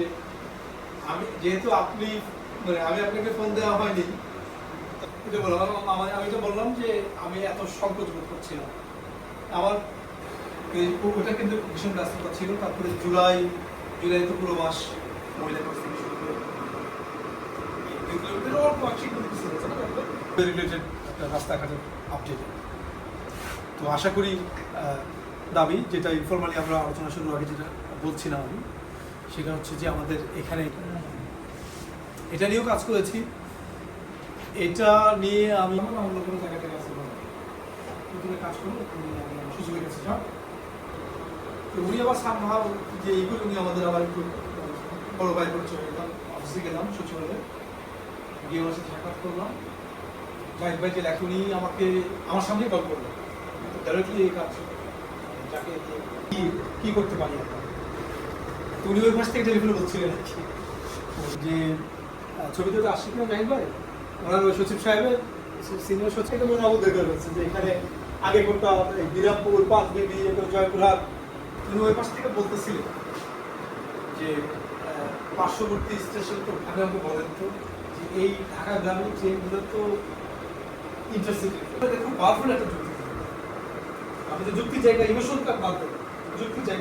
যে আমি যেহেতু আপনি মানে আমি আপনাকে ফোন দেওয়া হয়নি বললাম। আমি তো বললাম যে আমি এত সংকোচ বোধ করছিলাম। আমার ওটা কিন্তু ভীষণ ব্যস্ততা ছিল। তারপরে জুলাই জুলাই তো পুরো মাস রাস্তাঘাটের আপডেট তো আশা করি দাবি, যেটা ইনফরমালি আমরা আলোচনা শুরু আগে যেটা বলছিলাম আমি সেটা হচ্ছে যে আমাদের এখানে এটা নিয়েও কাজ করেছি। এটা নিয়ে আমি অন্য কোনো জায়গা থেকে আসতে পারব প্রথমে কাজ করব সুযোগের কাছে যাও। তো উনি আবার সামহাও যে এইগুলো উনি আমাদের আবার একটু বড় ভাই করছে অফিসে গেলাম সচিবালয়ে। গিয়ে ওনার সাথে সাক্ষাৎ করলাম। জাহিদ ভাই যে উনি আমাকে আমার সামনেই কল করলেন ডাইরেক্টলি এই কাজ, যাকে কি- করতে পারি আমরা? তো উনি ওই পাশ থেকে টেলিফোনে বলছিলেন আর কি যে তো কিনা জাহিদ ভাই ওনার সচিব সাহেবের সিনিয়র সচিব এটা মনে যে এখানে আগে এই বিরামপুর পাঁচ বিবি এরপর জয়পুরহাট। উনি ওই পাশ থেকে যে পার্শ্ববর্তী স্টেশন তো ঢাকা বলেন তো, যে এই ঢাকা গ্রামীণ ট্রেনগুলো তো ইন্টারসিটি খুব পাওয়ারফুল একটা যুক্তি। আপনি তো যুক্তির জায়গা ইমোশনটা বাদ দেবেন জায়গা